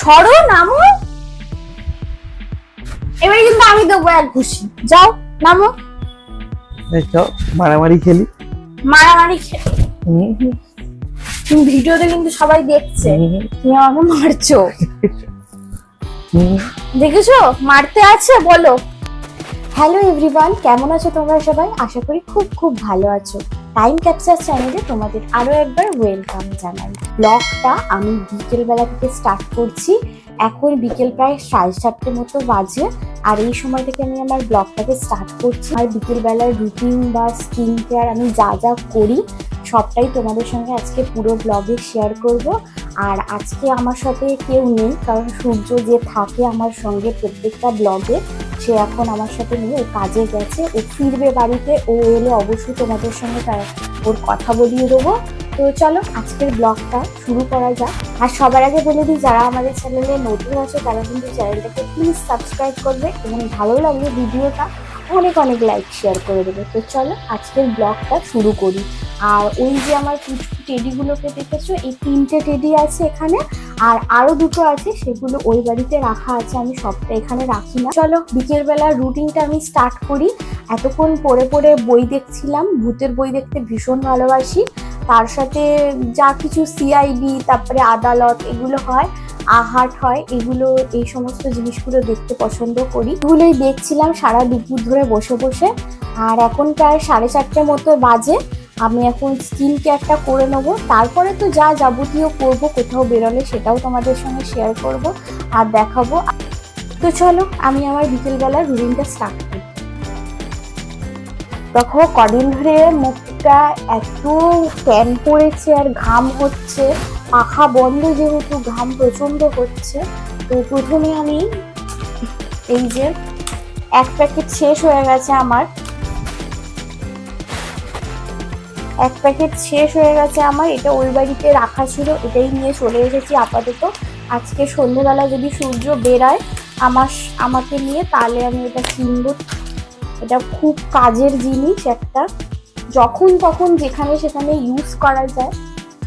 সরো নামো। এবারে কিন্তু আমি দেবো এক ঘুষি। যাও নামো। চল মারামারি খেলি। মারামারি খে- হুম, তুমি ভিডিওতে কিন্তু সবাই দেখছে। তুমি আমাকে মারছো। দেখেছ? মারতে আছে বলো। হ্যালো এভরিওয়ান কেমন আছো তোমরা সবাই? আশা করি খুব খুব ভালো আছো। টাইম ক্যাপচার চ্যানেলে তোমাদের আরও একবার ওয়েলকাম জানাই। ব্লগটা আমি বিকেল বেলা থেকে স্টার্ট করছি। এখন বিকেল প্রায় সাড়ে চারটে মতো বাজে। আর এই সময় থেকে আমি আমার ব্লগটাকে স্টার্ট করছি। আর বিকেল বেলার রুটিন বা স্কিন কেয়ার আমি যা যা করি, সবটাই তোমাদের সঙ্গে আজকে পুরো ব্লগে শেয়ার করব। আর আজকে আমার সাথে কেউ নেই, কারণ সূর্য যে থাকে আমার সঙ্গে প্রত্যেকটা ব্লগে সে এখন আমার সাথে নেই ও কাজে গেছে, ও ফিরবে বাড়িতে, ও এলে অবশ্যই তোমাদের সঙ্গে তার ওর কথা বলিয়ে দেবো। তো চলো, আজকের ব্লগটা শুরু করা যাক। আর সবার আগে বলে দিই, যারা আমাদের চ্যানেলে নতুন আছে, তারা কিন্তু চ্যানেলটাকে প্লিজ সাবস্ক্রাইব করবে এবং ভালো লাগলে ভিডিওটা অনেক অনেক লাইক শেয়ার করে দেবে। তো চলো, আজকের ব্লগটা শুরু করি। আর ওই যে আমার পুচকু টেডিগুলোকে দেখেছ, এই তিনটে টেডি আছে এখানে। আর আরও দুটো আছে, সেগুলো ওই বাড়িতে রাখা আছে, আমি সবটা এখানে রাখি না। চলো বিকেল বেলা রুটিনটা আমি স্টার্ট করি। এতক্ষণ পড়ে পড়ে বই দেখছিলাম, ভূতের বই দেখতে ভীষণ ভালোবাসি। তার সাথে যা কিছু সিআইডি তারপরে আদালত, এগুলো হয়, আহাট হয়, এগুলো, এই সমস্ত জিনিসগুলো দেখতে পছন্দ করি। এগুলোই দেখছিলাম সারা দুপুর ধরে বসে বসে। আর এখন প্রায় সাড়ে চারটে মতো বাজে। আমি এখন স্কিন কেয়ারটা করে নেব। তারপরে তো যা যাবতীয় করব, কোথাও বেরোলে সেটাও তোমাদের সঙ্গে শেয়ার করব আর দেখাবো। তো চলো, আমি আমার বিকেলবেলার রুটিনটা স্টার্ট করি। দেখো, কদিন ধরে মুখটা এত ট্যান পড়েছে আর ঘাম হচ্ছে। পাখা বন্ধ যেহেতু, ঘাম প্রচণ্ড হচ্ছে। তো প্রথমে আমি এই যে, এক প্যাকেট শেষ হয়ে গেছে আমার। এক প্যাকেট শেষ হয়ে গেছে আমার, এটা ওই বাড়িতে রাখা ছিল, এটাই নিয়ে চলে এসেছি আপাতত। আজকে সন্ধ্যেবেলা যদি সূর্য বেরায় আমার আমাকে নিয়ে, তাহলে আমি এটা কিনবো। এটা খুব কাজের জিনিস একটা। যখন তখন যেখানে সেখানে ইউজ করা যায়।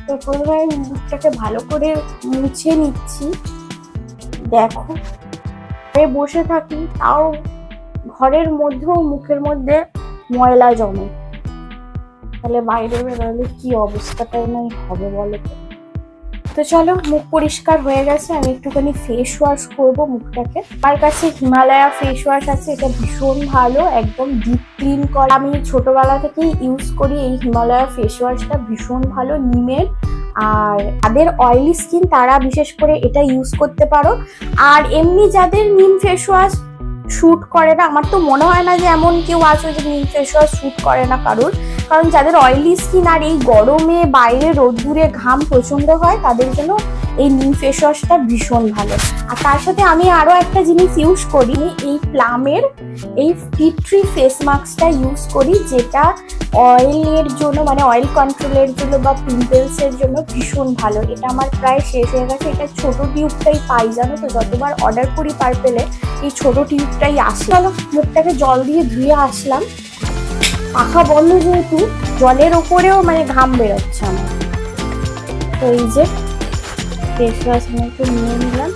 তো প্রথমে আমি মুখটাকে ভালো করে মুছে নিচ্ছি। দেখো বসে থাকি, তাও ঘরের মধ্যেও মুখের মধ্যে ময়লা জমে। তাহলে বাইরে বেরোলে কি অবস্থাটাই নাই হবে বলো তো? তো চলো, মুখ পরিষ্কার হয়ে গেছে, আমি একটুখানি ফেস ওয়াশ করব মুখটাকে। আমার কাছে হিমালয়া ফেস ওয়াশ আছে, এটা ভীষণ ভালো, একদম ডিপ ক্লিন করে। আমি ছোটবেলা থেকেই ইউজ করি এই হিমালয়া ফেস ওয়াশটা ভীষণ ভালো, নিমের। আর যাদের অয়েলি স্কিন তারা বিশেষ করে এটা ইউজ করতে পারো। আর এমনি যাদের নিম ফেস ওয়াশ শ্যুট করে না, আমার তো মনে হয় না যে এমন কেউ আছে যে নীল ফেস ওয়াশ শ্যুট করে না কারোর। কারণ যাদের অয়েলি স্কিন আর এই গরমে বাইরে রোদ্দুরে ঘাম প্রচণ্ড হয়, তাদের জন্য এই নিম ফেস ওয়াশটা ভীষণ ভালো। আর তার সাথে আমি আরও একটা জিনিস ইউজ করি, এই প্লামের, এই ফিট্রি ফেস মাস্কটা ইউজ করি, যেটা অয়েলের জন্য মানে অয়েল কন্ট্রোলের জন্য বা পিম্পলস এর জন্য ভীষণ ভালো। এটা আমার প্রায় শেষ হয়ে গেছে। এটা ছোট টিউবটাই পাই, জানো তো? যতবার অর্ডার করি পার্পেলে এই ছোট টিউবটাই আসে। চলো, মুখটাকে জল দিয়ে ধুয়ে আসলাম। পাখা বন্ধ যেহেতু, জলের ওপরেও মানে ঘাম বেরোচ্ছে আমার। তো এই যে ফেস ওয়াশ নিয়ে নিলাম।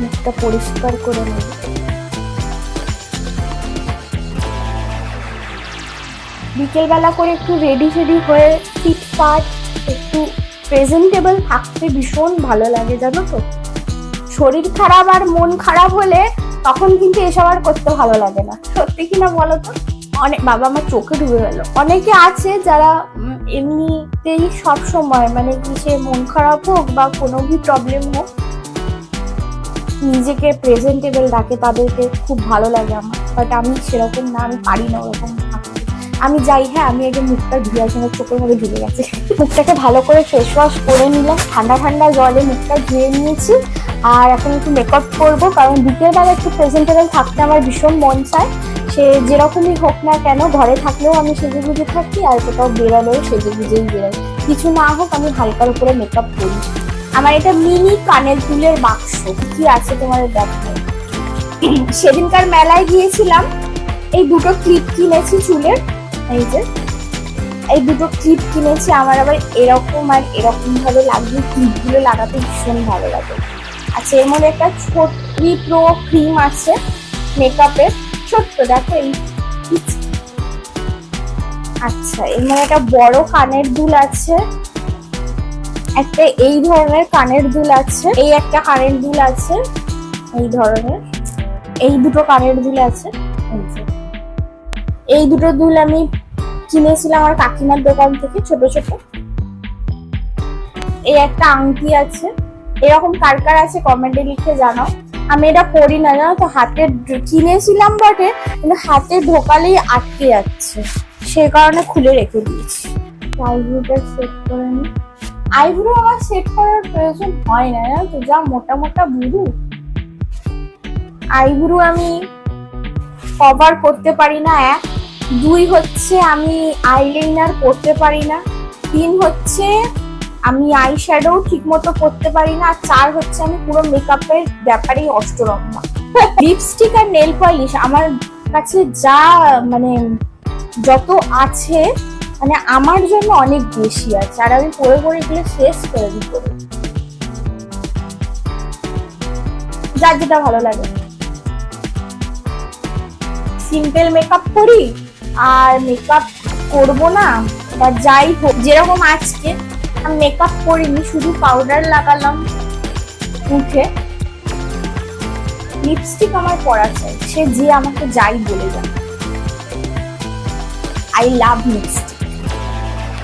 মুখটা পরিষ্কার করে নেব বিকেলবেলা করে একটু রেডি ফেডি হয়ে ফিটফাট একটু প্রেজেন্টেবল থাকতে ভীষণ ভালো লাগে, জানো তো? শরীর খারাপ আর মন খারাপ হলে তখন কিন্তু এসব আর করতে ভালো লাগে না। সত্যি কি না বলো তো? অনেক বাবা আমার চোখে ঢুকে গেল। অনেকে আছে যারা এমনিতেই সব সময় মানে কি সে মন খারাপ হোক বা কোনো কি প্রবলেম হোক, নিজেকে প্রেজেন্টেবল রাখে তাদেরকে খুব ভালো লাগে আমার। বাট আমি সেরকম না, আমি পারি না ওরকম আমি যাই হ্যাঁ আমি আগে মুখটা ধুয়ে আসি, আমার চোখের মধ্যে ঢুকে গেছে। মুখটাকে ভালো করে ফেস ওয়াশ করে নিলাম। ঠান্ডা ঠান্ডা জলে মুখটা ধুয়ে নিয়েছি। আর এখন একটু মেকআপ করব, কারণ বিকেলবেলা একটু প্রেজেন্টেবল থাকতে আমার ভীষণ মন চায়। সে যেরকমই হোক না কেন, ঘরে থাকলেও আমি সেজে গুজে থাকি আর কোথাও বেরোলেও সেজে গুজেই বেরোই। কিছু না হোক, আমি হালকার উপরে মেকআপ করি। আমার এটা মিনি কানের দুলের বাক্স। কি আছে তোমার দেখো সেদিনকার মেলায় গিয়েছিলাম, এই দুটো ক্লিপ কিনেছি চুলের। এই যে, এই দুটো ক্লিপ কিনেছি, আমার আবার এরকম আর এরকম ভাবে লাগবে ক্লিপগুলো লাগাতে ভীষণ ভালো লাগে। আচ্ছা এর মধ্যে একটা ছোট প্রো ক্রিম আছে। মেকআপের ছোট্ট, দেখো এই আচ্ছা এর মধ্যে একটা বড় কানের দুল আছে। একটা এই ধরনের কানের দুল আছে, এই একটা কানের দুল আছে, এই ধরনের। এই দুটো কানের দুল আছে, এই দুটো দুল আমি কিনেছিলাম আমার কাকিমার দোকান থেকে, ছোট ছোট। এই একটা আংটি আছে। এরকম কার কার আছে কমেন্টে লিখে জানাও। আমি এটা করি না, জানো তো? হাতে কিনেছিলাম বটে, কিন্তু হাতে ঢোকালেই আটকে যাচ্ছে। সেই কারণে খুলে রেখে দিয়েছি। আইব্রোটা সেট করে নি। আইব্রো আমার সেট করার প্রয়োজন হয় না, জানো তো? যা মোটা মোটা বুড়ু আইব্রো আমি কভার করতে পারি না, এক। দুই হচ্ছে আমি আইলাইনার করতে পারি না। তিন হচ্ছে আমি আই শ্যাডো ঠিক মতো করতে পারি না, আর চার হচ্ছে আমি পুরো মেকআপের ব্যাপারেই অষ্টরম্ভা লিপস্টিক আর নেল পলিশ আমার কাছে যা মানে যত আছে মানে আমার জন্য অনেক বেশি আছে, আর আমি পরে পরে এগুলো শেষ করে দিই করে যার যেটা ভালো লাগে। সিম্পল মেকআপ করি, আর মেকআপ করব না, বা যাই হোক, যেরকম আজকে মেকআপ করিনি, শুধু পাউডার লাগালাম উঠে লিপস্টিক আমার পরা চাই, সে যে আমাকে যাই বলে যাবে আই লাভ লিপস্টিক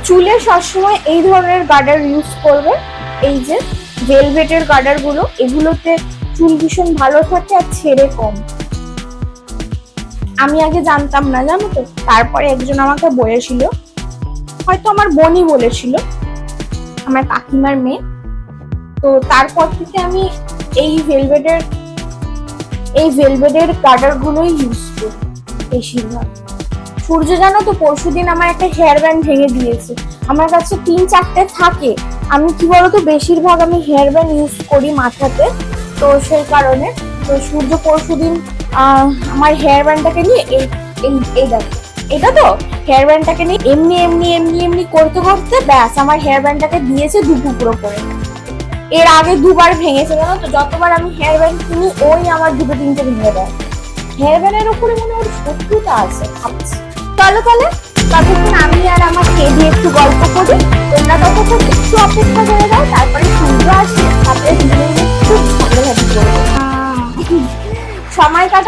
চুলে সবসময় এই ধরনের গার্ডার ইউজ করবে, এই যে ভেলভেটের গার্ডারগুলো এগুলোতে চুল ভীষণ ভালো থাকে আর ছেড়ে কম। আমি আগে জানতাম না, জানো তো? তারপরে একজন আমাকে বলেছিল, হয়তো আমার বোনই বলেছিল আমার কাকিমার মেয়ে। তো তারপর থেকে আমি এই ভেলভেটের এই ভেলভেটের গার্ডার গুলোই ইউজ করি বেশিরভাগ। সূর্য জানো তো পরশু দিন আমার একটা হেয়ার ব্যান্ড ভেঙে দিয়েছে। আমার কাছে তিন চারটে থাকে। আমি কি বলতো বেশিরভাগ আমি হেয়ার ব্যান্ড ইউজ করি মাথাতে তো সেই কারণে। তো সূর্য পরশুদিন আহ, আমার হেয়ার ব্যান্ডটাকে নিয়ে এই এই দেখো। এটা তো হেয়ার ব্যান্ডটাকে নিয়ে এমনি এমনি এমনি এমনি করতে করতে ব্যাস, আমার হেয়ার ব্যান্ডটাকে দিয়েছে দু টুকরো করে। এর আগে দুবার ভেঙেছে, জানো তো? যতবার আমি হেয়ার ব্যান্ড কিনি, ওই আমার দুটো, তিনটে ভেঙে দেয়। হেয়ার ব্যান্ডের উপরে মনে ওর শত্রুতা আছে, ভাবছি। চলো তাহলে, ততক্ষণ আমি আর আমার দিয়ে একটু গল্প করি।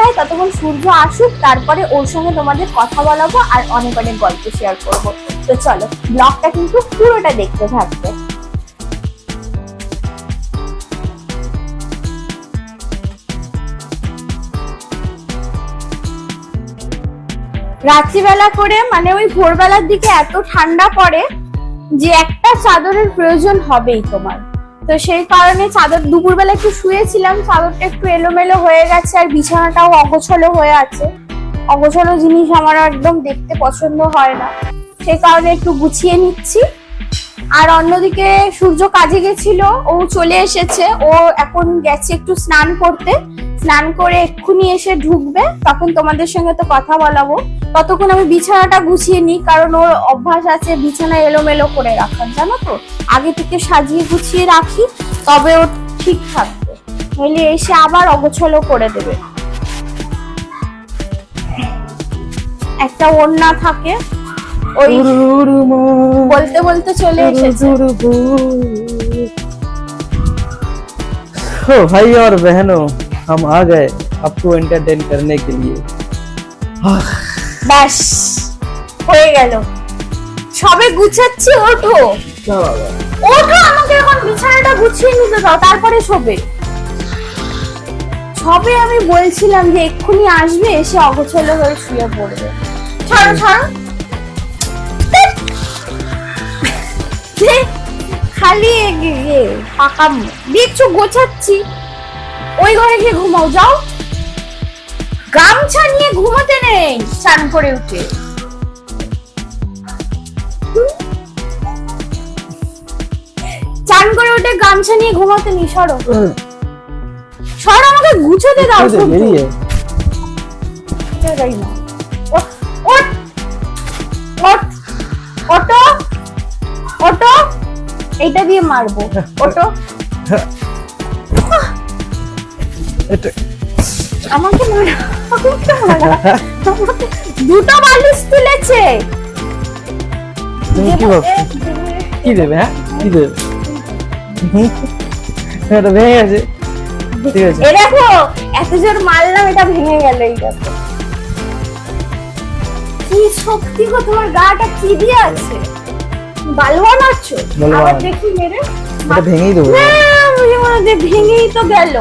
কাটায় ততক্ষণ সূর্য আসুক, তারপরে ওর সঙ্গে তোমাদের কথা বলাবো আর অনেক অনেক গল্প শেয়ার করব। তো চলো ব্লগটা কিন্তু পুরোটা দেখতে থাকবে। রাত্রিবেলা করে মানে ওই ভোরবেলার দিকে এত ঠান্ডা পড়ে যে একটা চাদরের প্রয়োজন হবেই তোমার। তো সেই কারণে চাদর দুপুরবেলা একটু শুয়েছিলাম, চাদরটা একটু এলোমেলো হয়ে গেছে আর বিছানাটাও অগোছলো হয়ে আছে। অগোছলো জিনিস আমার একদম দেখতে পছন্দ হয় না। সেই কারণে একটু গুছিয়ে নিচ্ছি। আর অন্যদিকে সূর্য কাজে গেছিল, ও চলে এসেছে, ও এখন গেছে একটু স্নান করতে। স্নান করে এক্ষুনি এসে ঢুকবে, তখন তোমাদের সঙ্গে তো কথা বলাবো। ততক্ষণ আমি বিছানাটা গুছিয়ে নিই কারণ ওর অভ্যাস আছে বিছানা এলোমেলো করে রাখার জানো তো আগে থেকে সাজিয়ে গুছিয়ে রাখি তবে ও ঠিক থাকবে নইলে এসে আবার অগোছলো করে দেবে একটা ওড়না থাকে ওই বলতে বলতে চলে এসেছে ओ भाई और बहनों हम आ गए आपको एंटरटेन करने के लिए ব্যাস হয়ে গেল। সবে গুছাচ্ছি ওঠো। ওঠো আমাকে এখন বিছানাটা গুছিয়ে নিতে দাও তারপরে শোবে। সবে আমি বলছিলাম যে এক্ষুনি আসবে এসে অগোছালো হয়ে শুয়ে পড়বে। ছাড়ো ছাড়ো। খালি পাকাম দেখছ গোছাচ্ছি। ওই ঘরে গিয়ে ঘুমাও যাও। গামছা নিয়ে ঘুমোতে নেই। স্নান করে উঠে। চান করে উঠে গামছা নিয়ে ঘুমাতে নি সরো। সর আমাকে গুছোতে দাও অটো অটো এইটা দিয়ে মারবো। অটো এটা আমাকে দুটো বালিশ তুলেছে। তুমি কি ভাবছ? কি দেবে হ্যাঁ? কি দেবে? এটা ভেঙে গেছে। ঠিক আছে। এ দেখো এত জোর মারলাম এটা ভেঙে গেল এই কি শক্তি গো তোমার গাটা কি দিয়ে আছে? আছো বালবান। আবার দেখি মেরে এটা ভেঙেই দেবো। না, মনে হচ্ছে ভেঙেই তো গেল।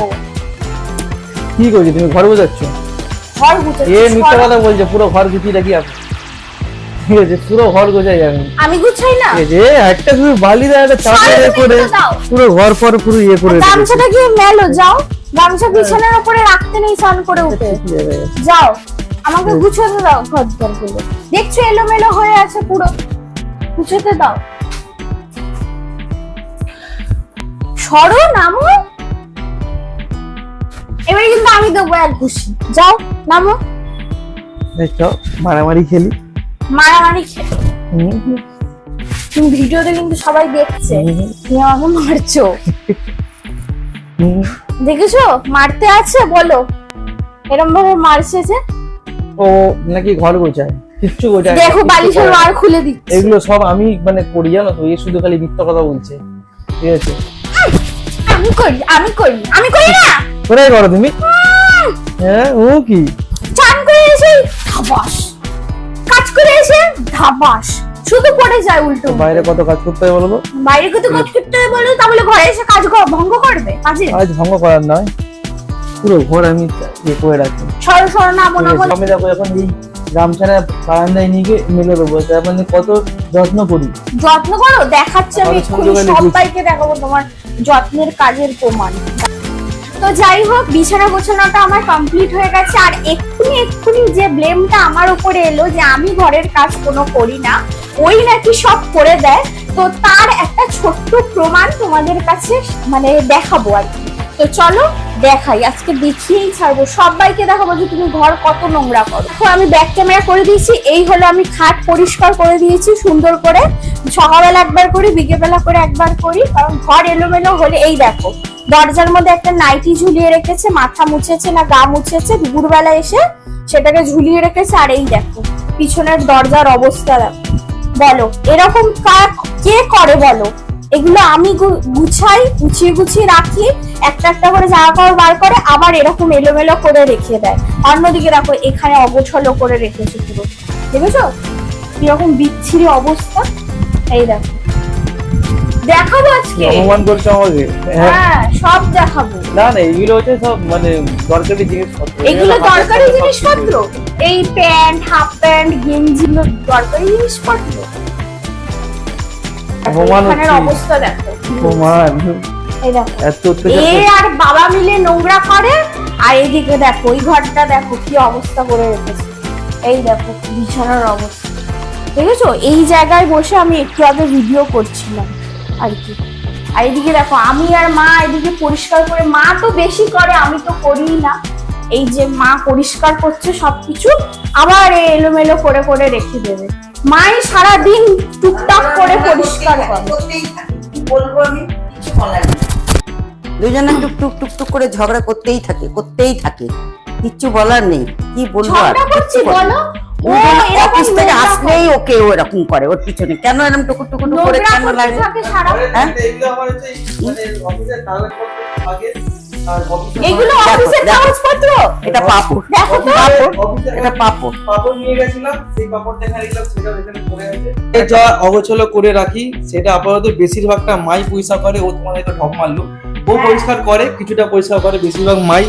কি করছি? তুমি ঘর বোঝাচ্ছ ঘর গুছাচ্ছি, এ মিথ্যা কথা বলছে পুরো ঘর গুছিয়ে রাখি আপনি ঠিক আছে পুরো ঘর গোছাই আমি। আমি গুছাই না? ঠিক আছে একটা শুধু বালি দেয় একটা চাদর করে দিন তো দাও। পুরো ঘর ফর পুরো ইয়ে করে গামছাটা গিয়ে মেলো যাও। গামছা বিছানার উপরে রাখতে নেই স্নান করে উঠে। যাও। আমাকে গুছোতে দাও ঘর দেখছ এলোমেলো হয়ে আছে পুরো। গুছোতে দাও। সরো নামো। এবারে কিন্তু আমি দেবো এক ঘুষি। যাও নামো। এই চল মারামারি খেলি। মারামারি খে- হুম, তুমি ভিডিওতে কিন্তু সবাই দেখছে। তুমি আমাকে মারছো। দেখেছ? মারতে আছে বলো। এরম ভাবে মারছে যে। ও নাকি ঘর গোছায়। কিচ্ছু গোছায় দেখো বালিশের মার খুলে দিচ্ছে। এগুলো সব আমি মানে করি জানো তো? এ শুধু খালি মিথ্যা কথা বলছে। ঠিক আছে? আমি করি আমি করি। আমি করি না! কোথায় করো তুমি? হ্যাঁ ও কি? চান করে এসে ধাবাস। কাজ করে এসে ধাবাস। শুধু পড়ে যায় উল্টো। বাইরে কত কাজ করতে হয়? বাইরে কত কাজ করতে হবে বলো? তাহলে ঘরে এসে কাজ কর- ভঙ্গ করবে কাজে? কাজ ভঙ্গ করার নয়। পুরো ঘর আমি ইয়ে করে রাখি। সরো সরো নামো নামো। আমি দেখো এখন এই গামছাটা বারান্দায় নিয়ে গিয়ে মেলে দেবো। তার মানে কত যত্ন করি? যত্ন করো দেখাচ্ছি আমি সবাইকে দেখাবো তোমার যত্নের কাজের প্রমাণ। তো যাই হোক, বিছানা গোছানোটা আমার কমপ্লিট হয়ে গেছে। আর এক্ষুনি এক্ষুনি যে ব্লেমটা আমার উপরে এলো যে আমি ঘরের কাজ কোনো করি না, ওই নাকি সব করে দেয়। তো তার একটা ছোট্ট প্রমাণ তোমাদের কাছে মানে দেখাবো আর কি। তো চলো দেখাই, আজকে দেখিয়েই ছাড়বো। সবাইকে দেখাবো যে তুমি ঘর কত নোংরা করো। তো আমি ব্যাক ক্যামেরা করে দিয়েছি। এই হলো আমি খাট পরিষ্কার করে দিয়েছি সুন্দর করে। সকালবেলা একবার করি, বিকেলবেলা করে একবার করি। কারণ ঘর এলোমেলো হলে, এই দেখো দরজার মধ্যে একটা নাইটি ঝুলিয়ে রেখেছে, মাথা মুছেছে না গা মুছেছে, দুপুরবেলা এসে সেটাকে ঝুলিয়ে রেখেছে, আর এই দেখো, পিছনের দরজার অবস্থা দেখো। বলো, এরকম কাজ কে করে বলো? এগুলো আমি গুছাই, গুছিয়ে গুছিয়ে রাখি, একটা একটা করে জামা কাপড় বার করে, আবার এরকম এলোমেলো করে রেখে দেয়। অন্যদিকে দেখো, এখানে অগোছলো করে রেখেছে পুরো। দেখেছ? কীরকম বিচ্ছিরি অবস্থা? এই দেখো। দেখাবো আজকে? অপমান করছ আমাকে। হ্যাঁ। হ্যাঁ সব দেখাবো। না না এইগুলো হচ্ছে সব মানে দরকারি জিনিসপত্র। এগুলো দরকারি জিনিসপত্র? এই প্যান্ট হাফ প্যান্ট গেঞ্জি দরকারি জিনিসপত্র? অপমান অবস্থা দেখো। অপমান। এই দেখো। এত এ আর বাবা মিলে নোংরা করে আর এইদিকে দেখো ওই ঘরটা দেখো কি অবস্থা করে রেখেছে। এই দেখো বিছানার অবস্থা। দেখেছ? এই জায়গায় বসে আমি একটু আগে ভিডিও করছিলাম। আর কি? আর এদিকে দেখো আমি আর মা এদিকে পরিষ্কার করে মা তো বেশি করে আমি তো করিই না। এই যে মা পরিষ্কার করছে সবকিছু আবার এলোমেলো করে করে রেখে দেবে। মাই সারাদিন টুকটাক করে পরিষ্কার করে। বলব আমি কিছু বলার দুজনে টুক টুক টুক টুক করে ঝগড়া করতেই থাকে করতেই থাকে। কিচ্ছু বলার নেই। কি বলব আর? বলো। অফিস থেকে আসলেই ওকে ও এরকম করে ওর পিছনে। কেন এরকম টুকু টুকু টুকু করে কেন লাগে হ্যাঁ? এগুলো আমার হচ্ছে মানে অফিসের কাগজপত্র? এটা পাপড়। দেখো পাপড় এটা পাপড়। পাপড় নিয়ে গেছিলাম সেই পাপড় দেখা দিলাম সেটা এখানে পড়ে আছে। যা অগোছলো করে রাখি সেটা আপাতত বেশিরভাগটা মাই পয়সা করে ও তোমাদেরকে ঠক মারলো। ও পরিষ্কার করে কিছুটা পরিষ্কার করে বেশিরভাগ মাই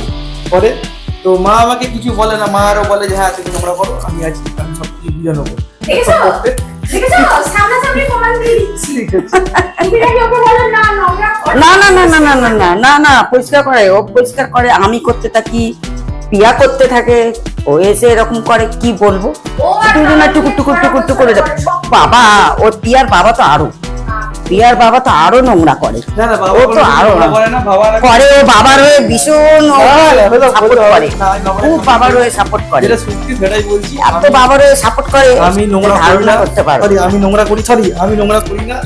করে। তো মা আমাকে কিছু বলে না মা আরও বলে যে হ্যাঁ তুমি তোমরা করো আমি আছি আমি সব কিছু বুঝে নেব। না না না না না না না না না পরিষ্কার করে ও পরিষ্কার করে আমি করতে থাকি পিয়া করতে থাকে ও এসে এরকম করে কি বলব? টুকুর টুকুর টুকুর টুকুর বাবা ওর পিয়ার বাবা তো আরও। প্রিয়ার বাবা তো আরও নোংরা করে। না না বাবা ও তো আরও করে না বাবা না- ও বাবার হয়ে ভীষণ সাপোর্ট করে। বাবার খুব হয়ে বাবার হয়ে সাপোর্ট করে। যেটা সত্যি সেটাই বলছি এত বাবার হয়ে সাপোর্ট করে আমি নোংরা করি ধারণা না। করতে পারো। আমি নোংরা করি সরি আমি নোংরা করি না।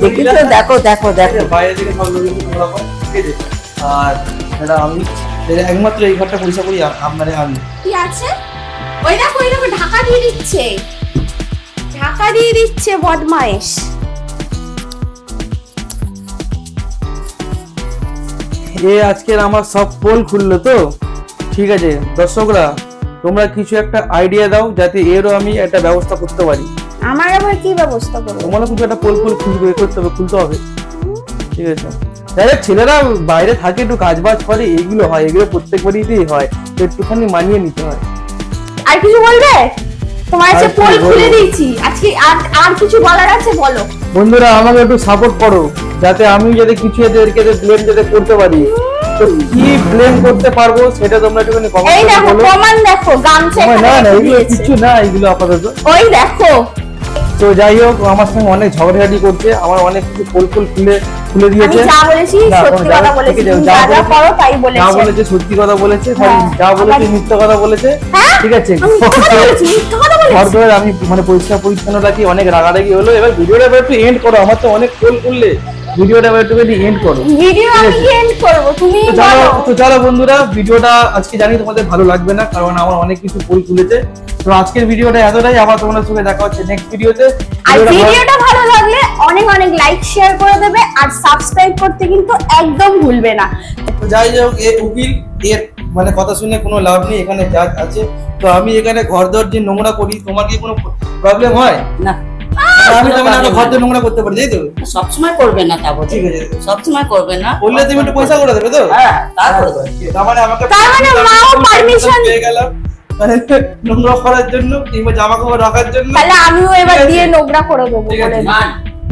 দেখি দেখো দেখো দেখো। বাইরে থেকে সব লোক এসে নোংরা করে ঠিক আছে। আর সেটা আমি একমাত্র এই ঘরটা পরিষ্কার করি আপনারে আমি। কি আছে? ওই দেখো ওই দেখো ঢাকা দিয়ে দিচ্ছে। ঢাকা দিয়ে দিচ্ছে বদমাইশ এ আজকের আমার সব পোল খুললো তো? ঠিক আছে দর্শকরা তোমরা কিছু একটা আইডিয়া দাও যাতে এরও আমি একটা ব্যবস্থা করতে পারি। আমার আবার কি ব্যবস্থা করব? তোমারও কিছু একটা পোল ফুল খুলবে করতে হবে খুলতে হবে। ঠিক আছে। যাই ছেলেরা বাইরে থাকে একটু কাজ বাজ করে এগুলো হয় এগুলো প্রত্যেক বাড়িতেই হয় একটুখানি মানিয়ে নিতে হয়। আর কিছু বলবে? তোমার কাছে পোল খুলে দিয়েছি। আজকে আর আর কিছু বলার আছে বলো। বন্ধুরা আমাকে একটু সাপোর্ট করো যাতে আমি যাতে কিছু এদেরকে ব্লেম যাতে করতে পারি। তো কি ব্লেম করতে পারব সেটা তোমরা একটুখানি এই দেখো প্রমাণ দেখো গামছা না না এগুলো কিছু না এগুলো আপাতত। ওই দেখো। তো যাই হোক আমার সঙ্গে অনেক ঝগড়াঝাটি করছে আমার অনেক কিছু ফুল ফুল খুলে খুলে দিয়েছে। যা বলেছি সত্যি কথা বলেছি যা যা যা বলেছে- তাই যা বলেছে সত্যি কথা বলেছে হ্যাঁ, যা বলেছে মিথ্যা কথা বলেছে হ্যাঁ? ঠিক আছে। ঘর আমি মানে পরিষ্কার পরিচ্ছন্ন রাখি অনেক রাগারাগি হলো। এবার ভিডিওটা একটু এন্ড করো আমার তো অনেক কোল করলে। ভিডিওটা একটু এন্ড করো। ভিডিও আমি এন্ড করব তুমি তো চলো তো চলো বন্ধুরা ভিডিওটা আজকে জানি তোমাদের ভালো লাগবে না কারণ আমার অনেক কিছু ফুল খুলেছে। তো আজকের ভিডিওটা এতটাই আবার তোমাদের সঙ্গে দেখা হচ্ছে নেক্সট ভিডিওতে। আর ভিডিওটা ভালো লাগলে অনেক অনেক লাইক শেয়ার করে দেবে আর সাবস্ক্রাইব করতে কিন্তু একদম ভুলবে না। তো যাই হোক এ উকিল এর মানে কথা শুনে কোনো লাভ নেই এখানে যা আছে। তো আমি এখানে ঘর দর যে নোংরা করি তোমার কি কোনো প্রবলেম হয়? না। আমি মানে ঘর দর নোংরা করতে পারি তাই তো? সবসময় করবে না তা ঠিক আছে। সবসময় করবে না। বললে তুমি একটু পয়সা করে দেবে তো? হ্যাঁ তার মানে আমাকে তার মানে মাও permission- পেয়ে গেলাম। মানে নোংরা করার জন্য কিংবা জামা কাপড় রাখার জন্য। তাহলে আমিও এবার দিয়ে নোংরা করে দেবো বলে।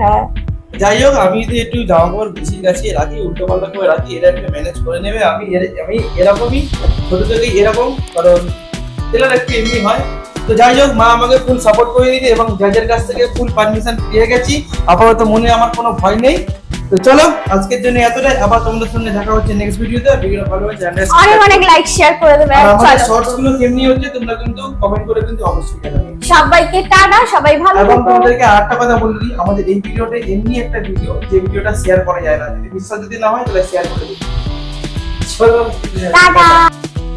হ্যাঁ। যাই হোক, আমি যদি একটু জামা কাপড় গাছিয়ে রাখি, উল্টো পাল্টা করে রাখি, এরা একটু ম্যানেজ করে নেবে। আমি আমি এরকমই, ছোটো থেকেই এরকম, কারণ ছেলেরা একটু এমনি হয়। তো যাই হোক, মা আমাকে ফুল সাপোর্ট করে দিয়েছে এবং জাজের কাছ থেকে ফুল পারমিশন পেয়ে গেছি। আপাতত মনে আমার কোনো ভয় নেই। তো চলো আজকের জন্য এতটাই। আবার তোমাদের সঙ্গে দেখা হচ্ছে নেক্সট ভিডিওতে ভিডিও ভালো অনেক অনেক লাইক শেয়ার করে দেবে। আর আর আমাদের শর্টসগুলো কেমনি হচ্ছে তোমরা কিন্তু কমেন্ট করে কিন্তু অবশ্যই জানাবে। সবাইকে টাটা সবাই ভালো এবং তোমাদেরকে আরেকটা কথা বলে দিই আমাদের এই ভিডিওটা এমনি একটা ভিডিও যে ভিডিওটা শেয়ার করা যায় না। যদি বিশ্বাস যদি না হয় তাহলে শেয়ার করে দিই চলো টাটা।